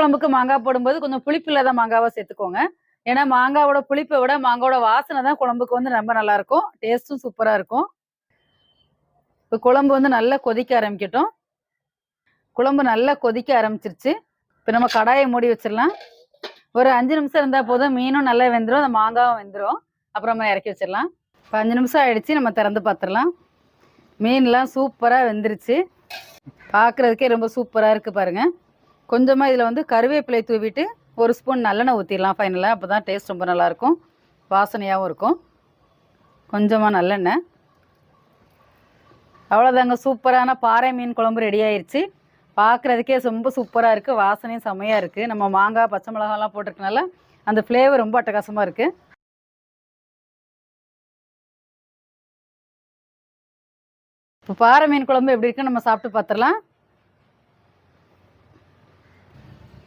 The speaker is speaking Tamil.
குழம்புக்கு மாங்காய் போடும்போது கொஞ்சம் புளிப்பு இல்லாத மாங்காவை சேர்த்துக்கோங்க. ஏன்னா மாங்காவோட புளிப்பை விட மாங்காவோட வாசனை தான் குழம்புக்கு வந்து ரொம்ப நல்லா இருக்கும். டேஸ்ட்டும் சூப்பராக இருக்கும். இப்போ குழம்பு வந்து நல்லா கொதிக்க ஆரம்பிக்கட்டும். குழம்பு நல்லா கொதிக்க ஆரம்பிச்சிருச்சு. இப்போ நம்ம கடாயை மூடி வச்சிடலாம். ஒரு அஞ்சு நிமிஷம் இருந்தால் போதும். மீனும் நல்லா வெந்துடும் அந்த மாங்காவும் வெந்துடும் அப்புறமா இறக்கி வச்சிடலாம். இப்போ அஞ்சு நிமிஷம் ஆயிடுச்சு. நம்ம திறந்து பார்த்துடலாம் மீன்லாம் சூப்பராக வெந்துருச்சு. பார்க்குறதுக்கே ரொம்ப சூப்பராக இருக்குது பாருங்கள் கொஞ்சமாக இதில் வந்து கருவேப்பிலை தூவிட்டு ஒரு ஸ்பூன் நல்லெண்ணெய் ஊற்றிடலாம் ஃபைனலாக அப்போ தான் டேஸ்ட் ரொம்ப நல்லாயிருக்கும். வாசனையாகவும் இருக்கும். கொஞ்சமாக நல்லெண்ணெய். அவ்வளோதாங்க சூப்பரான பாறை மீன் குழம்பு ரெடி ஆயிடுச்சு பார்க்குறதுக்கே ரொம்ப சூப்பராக இருக்குது வாசனையும் செம்மையாக இருக்குது நம்ம மாங்காய் பச்சை மிளகாலாம் போட்டிருக்கனால அந்த ஃப்ளேவர் ரொம்ப அட்டகாசமாக இருக்குது இப்போ பாறை மீன் குழம்பு எப்படி இருக்குன்னு நம்ம சாப்பிட்டு பார்த்துடலாம்